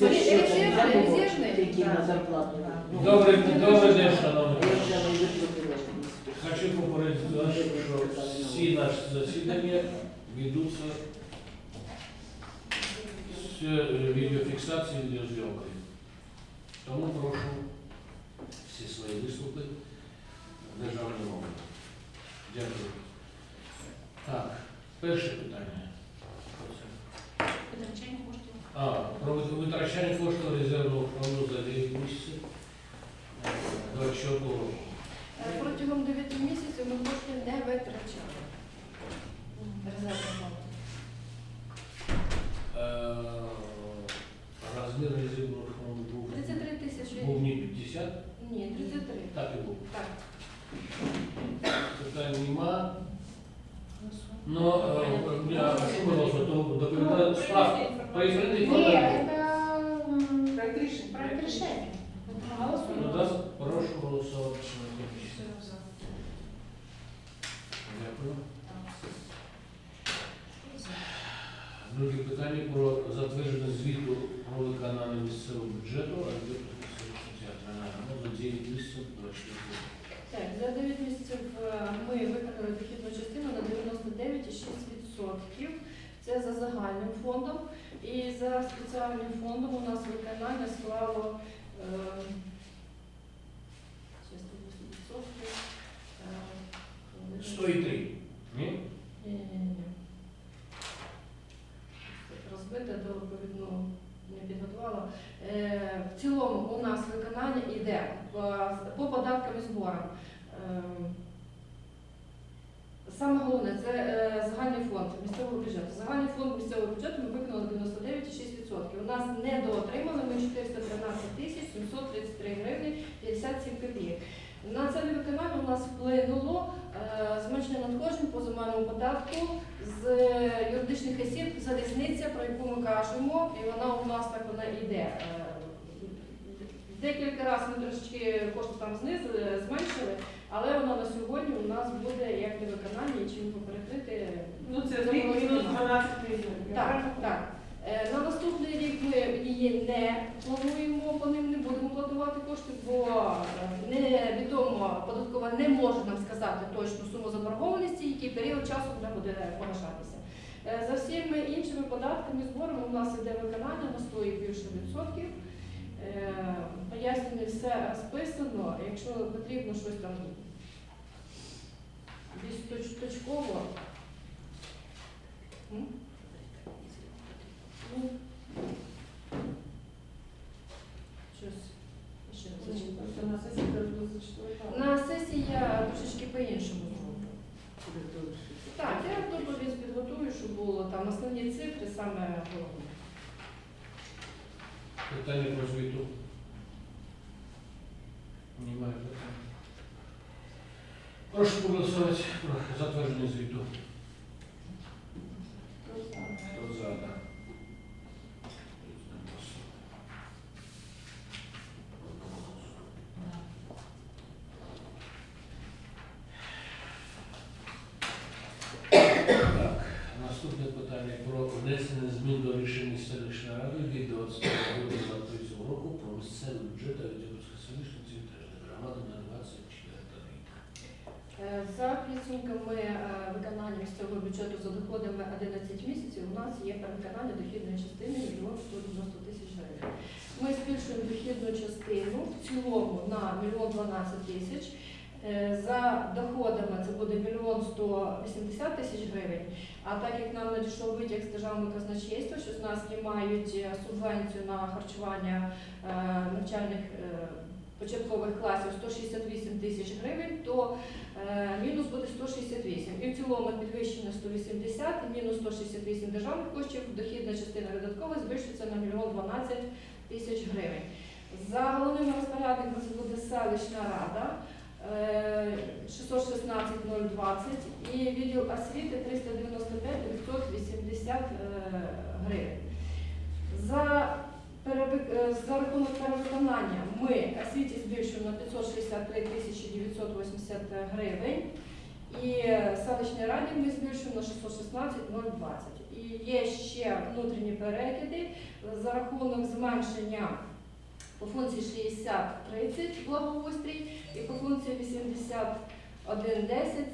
Які на зарплату. Добрий, добрий день, шановні. Хочу попередити вас, що всі наші засідання ведуться з е, відеофіксацією відеозйомкою. Тому прошу всі свої виступи державною мовою. Дякую. Так, перше питання. А, про витрачання коштів резервного фонду за 9 місяців е, 24 року. Е, Протягом 9 місяців ми кошти не витрачали. Резервний фонд. Е, Розмір резервного фонду був, 33 тисячі. був не 50, Ні, 33. так і був. Так. Питань нема. Ну, я що було, що то доповідає справа. Пояснити Ні, м, Проект рішення. решения. Ну, Голосуємо. да, прошу голосувати. Дякую. Друге питання про затвердження звіту про виконання місцевого бюджету, а театральна за 9 місяців 24. Так, за 9 місяців е, ми виконали дохідну частину на 99,6%. Це фондом. І за спеціальним фондом у нас виконання склало е, щас тут е, 103. Ні? Ні-ні-ні. Розбите до відповідно не підготувала. Е, В цілому у нас виконання йде по- по податкам і зборам. Е, Саме головне це е, загальний фонд місцевого бюджету. Загальний фонд місцевого бюджету ми виконали 99,6%. У нас не доотримали ми 413 тисяч 733 гривні 57 копійок. На це невиконання у нас вплинуло е, зменшення надходжень по земельному податку з юридичних осіб залізниця, про яку ми кажемо, і вона у нас так вона йде. Е, Декілька разів ми трошечки кошти там знизили, зменшили, але вона на сьогодні у нас буде і чим перекрити. Ну це рік мінус 12 мільйонів. Так, так. Е, На наступний рік ми її не плануємо, по ним не будемо планувати кошти, бо е, невідомо, податкова не може нам сказати точну суму заборгованості, який період часу вона буде погашатися. Е, За всіми іншими податками, зборами у нас іде виконання на 100 і більше відсотків. Пояснення все розписано. Якщо потрібно щось там більш точ- точково. Ну. На сесії я трошечки по-іншому зроблю. Так, я доповідь підготую, щоб було там основні цифри, саме головне. Питання про звіту. Немає питань. Прошу проголосувати про затвердження звіту. Хто за? Так, наступне питання про внесення змін до рішення селищної ради від 22 грудня року про місцевий бюджет Авдіївської селищної територіальної громади на 24 рік. Е, За підсумками е, виконання місцевого бюджету за доходами 11 місяців у нас є перевиконання дохідної частини 1 190 тисяч гривень. Ми збільшуємо дохідну частину в цілому на 1 12 тисяч. Е, За доходами це буде 1 180 тисяч гривень. А так як нам надійшов витяг з державного казначейства, що з нас знімають е, субвенцію на харчування навчальних початкових класів 168 тисяч гривень, то е, мінус буде 168. І в цілому підвищення 180, мінус 168 державних коштів, дохідна частина видаткова збільшується на 1 12 тисяч гривень. За головними розпорядниками це буде селищна рада. е, 616 020 і відділ освіти 395 980 е, гривень. За, перевик- е, за рахунок перевиконання ми освіті збільшуємо на 563 тисячі 980 гривень. І е, селищній раді ми збільшуємо на 616,020. І є ще внутрішні перекиди за рахунок зменшення по функції 60-30 благоустрій і по функції 81-10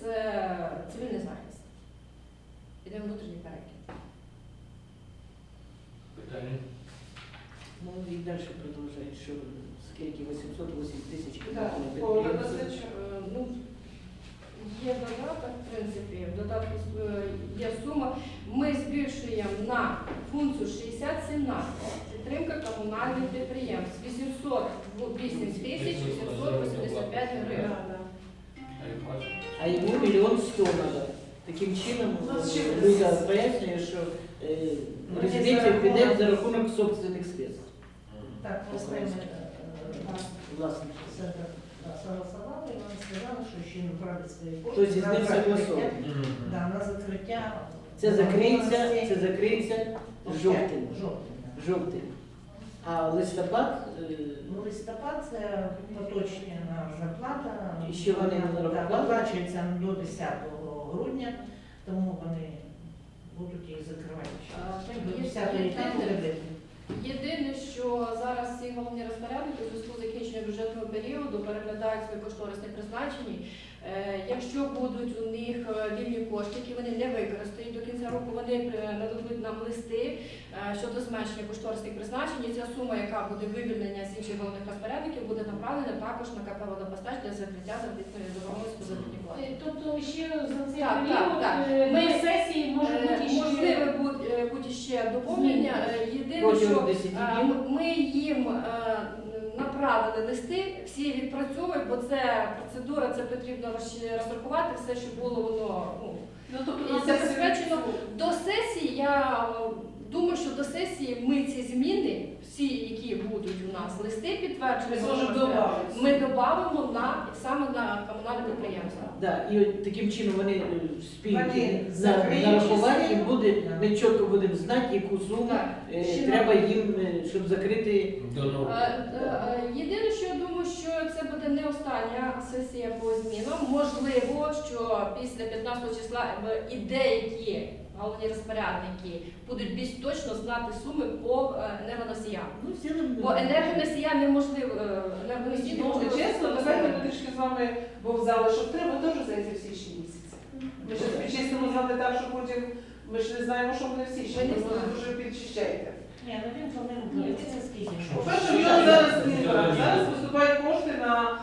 це цивільний захист. Іде внутрішній перекид. Питання? Ну і далі продовжують, що скільки 808 тисяч Да, по. Е, Ну, є додаток, в принципі, в додатку е, є сума. Ми збільшуємо на функцію 60-17. Підтримка комунальних підприємств 808 тисяч 885 гривень. А йому мільйон сто треба. Таким чином, Ну, з чим? Люся пояснює, що е, Ну, за піде рахунок- за рахунок собственних средств. Так, просто ми Власне. і нам сказали, що ще не брали свої кошти. Тобто з ним согласовано. Да, на закриття. Це закриється, це закриється жовтень. Жовтень. Жовтень. А листопад е, Ну, листопад це поточна зарплата. І ще вони да, нарахували? виплачується до 10 грудня, тому вони будуть їх закривати. А, До 10 єдине- етапу буде. Єдине, що зараз всі головні розпорядники у зв'язку з закінченням бюджетного періоду переглядають свої кошторисні призначення. Е, Якщо будуть у них е, вільні кошти, які вони не використають до кінця року, вони е, нададуть нам листи щодо зменшення кошторисних призначень. І ця сума, яка буде вивільнення з інших головних розпорядників, буде направлена також на КП «Водопостач» для закриття заробітної заробітній платі. Е, Тобто ще за цей Так, період так, так. Ми- сесії може Е, бути будь- е, ще доповнення. Е, Єдине, що протягом 10 Е. Ми їм направили листи, всі відпрацьовують, бо це процедура, це потрібно розрахувати все, щоб було воно ну, Ну, тобто забезпечено до сесії. Я думаю, що до сесії ми ці зміни, всі, які будуть у нас листи підтверджені, ми додамо на саме на комунальне підприємство. Да, і от таким чином вони е, спільно Вони нарахувати і буде, ми чітко будемо знати, яку суму Так. е, Ще треба їм, е, щоб закрити. До нового. Е, е, е, Єдине, що я думаю, що це буде не остання сесія по змінам. Можливо, що після 15 числа е, і деякі головні розпорядники будуть більш точно знати суми по е, енергоносіям. Ну, взяли Бо енергоносія неможливо, е, енергоносії Ну, неможливо. чесно, давайте ми трішки з вами вовзали, що треба теж зайти в січні місяці. Ми ж підчистимо знати так, що потім ми ж не знаємо, що буде в Ми січні, не тому ви дуже підчищаєте. Ні, ну він планує це скільки. По-перше, в нього зараз зараз поступають кошти на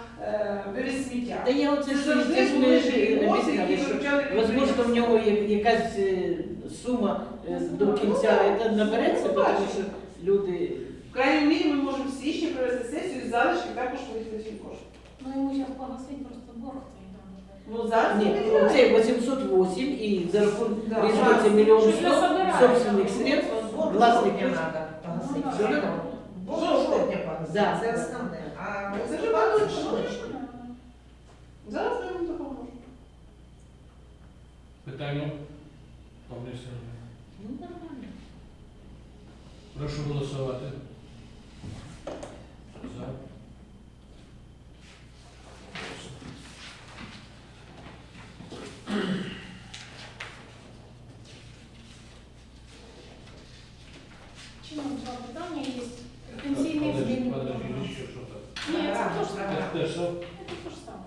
вивіз сміття. Та я оце ж завжди ж були які що Возможно, в нього є якась е, сума е, до кінця це набереться, Ну, тому що люди. В крайній мірі ми можемо в січні провести сесію і залишки також ці кошти. Ну йому зараз погасить просто борг твій там. Ну, зараз Ні, не це 808 і за рахунок Да. різниці мільйон Щось сто насобирають. собственних средств, власних не треба погасити. Що Жовтня. погасити, Да. це основне. А Це вже багато точно. Зараз я вам допоможу. Питання? Повністю. Ну, нормально. Прошу голосувати. За. Чи нам два питання є? Пенсійний Подожди, збір. подожди, ще що там? Ні, це Програма, теж саме. програма. Це те, що? Це теж саме.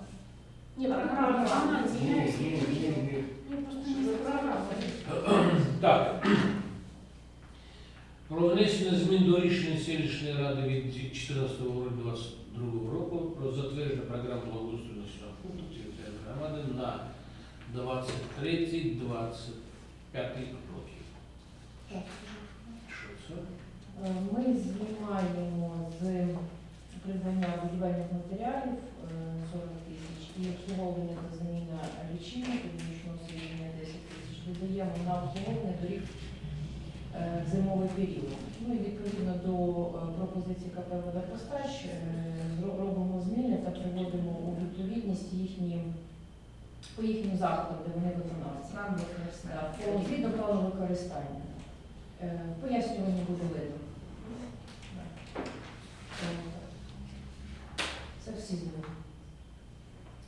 Ні, програма, програма, Ні, звільняюся. ні, ні, ні. Я просто не знаю. Так. Про внесення змін до рішення селищної ради від 14 грудня 2022 року про затвердження програм благоустрою населеного пункту територіальної громади на 2030-25 років. Що це? Е, Ми знімаємо з придбання будівельних матеріалів е, 40 тисяч і обслуговування та заміна лічильника підвищеного освітлення 10 тисяч. Додаємо на обслуговування доріг е, зимовий період. Ну і відповідно до е, пропозиції КП «Водопостач» е, робимо зміни та приводимо у відповідність їхні по їхнім заходам, де вони виконавці. Нам використати. Так, Згідно плану використання. Е, Пояснювання буде видно. Е, Це всі зміни.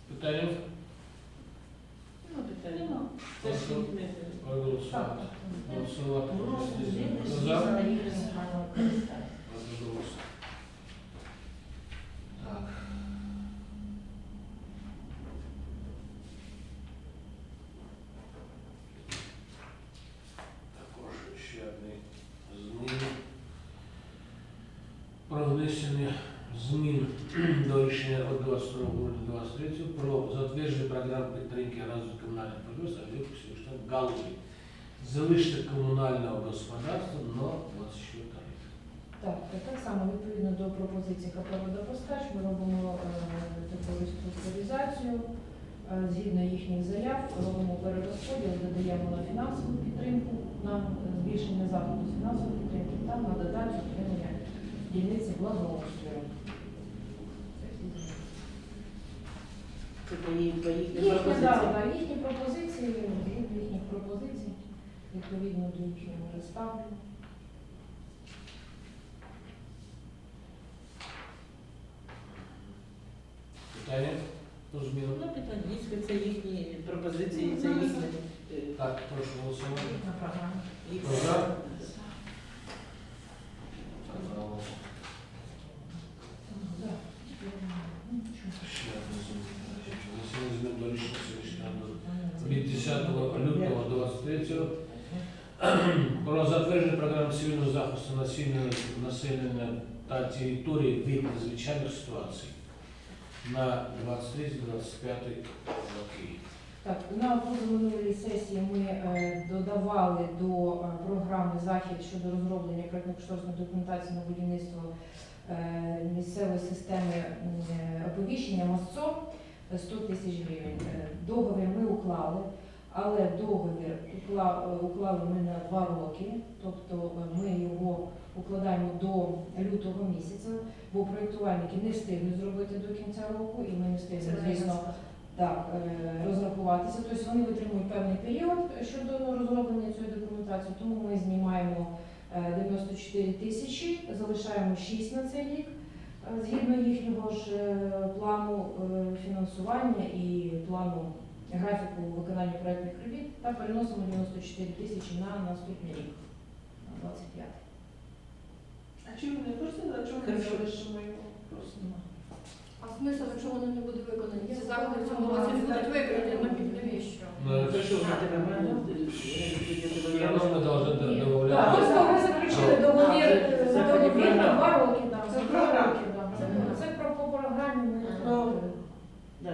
Питання? Так. Голосувати. Хто Також ще одні зміни. Про внесення змін до рішення від 22 грудня 23 про затвердження програм підтримки розвитку комунальних підприємств об'єктів Галузі. Залишити комунального господарства на 24 рік. Так, так само відповідно до пропозиції КП «Водопостач» ми робимо е, таку реструктуризацію. Е, Згідно їхніх заяв робимо перерозподіл, додаємо на фінансову підтримку, на збільшення заходу з фінансової підтримки та на додачу отримання дільниці благоустрою. Це Їхні, пропозиції. да, да, їхні пропозиції, згідно їхніх пропозицій, відповідно до їхнього розставлення. Питання змінам? Ну, питання, це їхні пропозиції, це їхні. е, Так, прошу голосувати. Їхня програма. їх- Програма. Пожалуйста. Да. Ну. Ще одне зміна. Внесення змін до рішення селищної від 10 лютого 23 про затвердження програми цивільного захисту населення, населення та території від надзвичайних ситуацій на 23-25 роки. Так, на позаминулій сесії ми е, додавали до е, програми захід щодо розроблення проєктно-кошторисної документації на будівництво е, місцевої системи е, оповіщення МОСЦО 100 тисяч гривень. Е, Договір ми уклали, але договір укла- е, уклали ми на два роки, тобто е, ми його укладаємо до лютого місяця, бо проєктувальники не встигли зробити до кінця року, і ми не встигли, звісно, так, е, розрахуватися. Тобто вони витримують певний період щодо розроблення цієї документації, тому ми знімаємо е, 94 тисячі, залишаємо 6 на цей рік, е, згідно їхнього ж е, плану е, фінансування і плану графіку виконання проєктних робіт та переносимо 94 тисячі на наступний рік, на 25. А чому не просто, а чому не Хорошо. залишимо його? Просто. А смисл, якщо вони не будуть виконані? Ці заходи в цьому році не будуть виконані, ну під навіщо? Ну, Це що на мене? Равно мы должны добавлять договір, А, це- е, це договір програма. на два роки, да. Це на програма. два роки, да. Це, Мгм. це про по програмі ми Ну, е, Да,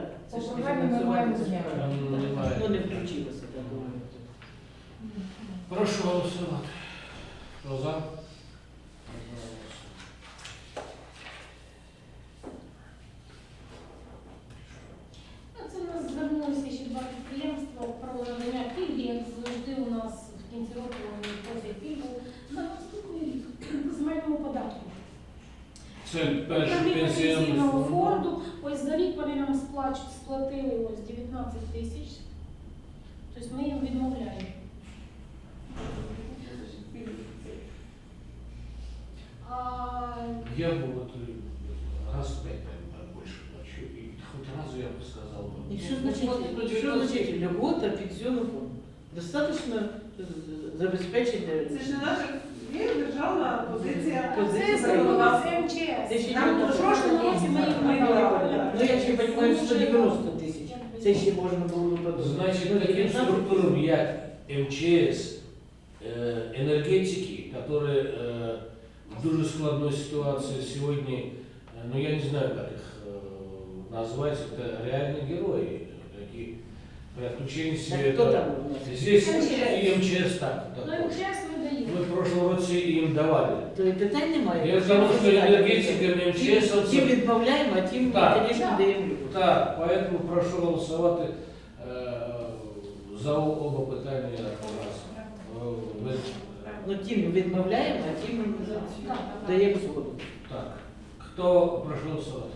Ми маємо зняти. Там немає. Ну, не включилося, так думаю. Прошу голосувати. Хто за? Ну, Це у нас звернулися ще два підприємства про надання пільги, як завжди у нас в кінці року вони просять пільгу на наступний рік по земельному податку. Це перший Управління пенсійний пенсійного фонду, ось за рік вони нам сплачуть, сплатили ось 19 тисяч. Тобто ми їм відмовляємо. А Я бы вот э, раз пять, наверное, больше плачу. И хоть разу я бы сказал бы. И что ну, значит, вот, что вот, значит льгота пенсионный фонд? Достаточно э, забезпечить э, Це ж не наша є державна позиція. це позицию звернулася правового. МЧС. Це ще Нам не в прошлому році ми їх вибрали. Ну, я ще розумію, 190 тисяч. Це ще можна було б подумати. Значит, Ну, таким 19 структурам, як МЧС, э, энергетики, которые э, в дуже складной ситуации сегодня, э, ну я не знаю, как их э, назвать, это реальные герои, такие при отключении Так, света. хто там у нас? Здесь МЧС. и МЧС так. Ну. МЧС ми даємо. Мы в прошлом році їм давали. То і питань немає. Я тому, що енергетикам МЧС Тим- Тим відмовляємо, а тим, Так. звісно, Так. даємо. Так, поэтому прошу голосувати е, за оба питання разом. Е, ви- Ну, тим відмовляємо, а тим Так, так. даємо згоду. Так, хто прошу голосувати?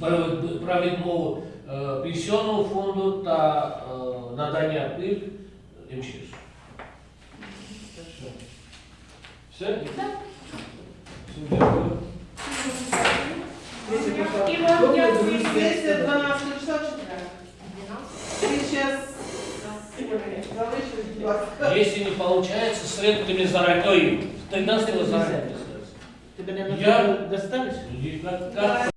Про, про відмову е, пенсійного фонду та е, надання пільг МЧС. Все? Все? Так. Всім дякую. І вам дякую. Сесія 12 числа четверг. 12. Ти зараз залишилось, будь ласка. Если не получается, следуйте заранее. Тогда заранее. Тебе не Я- доставиш? Как, как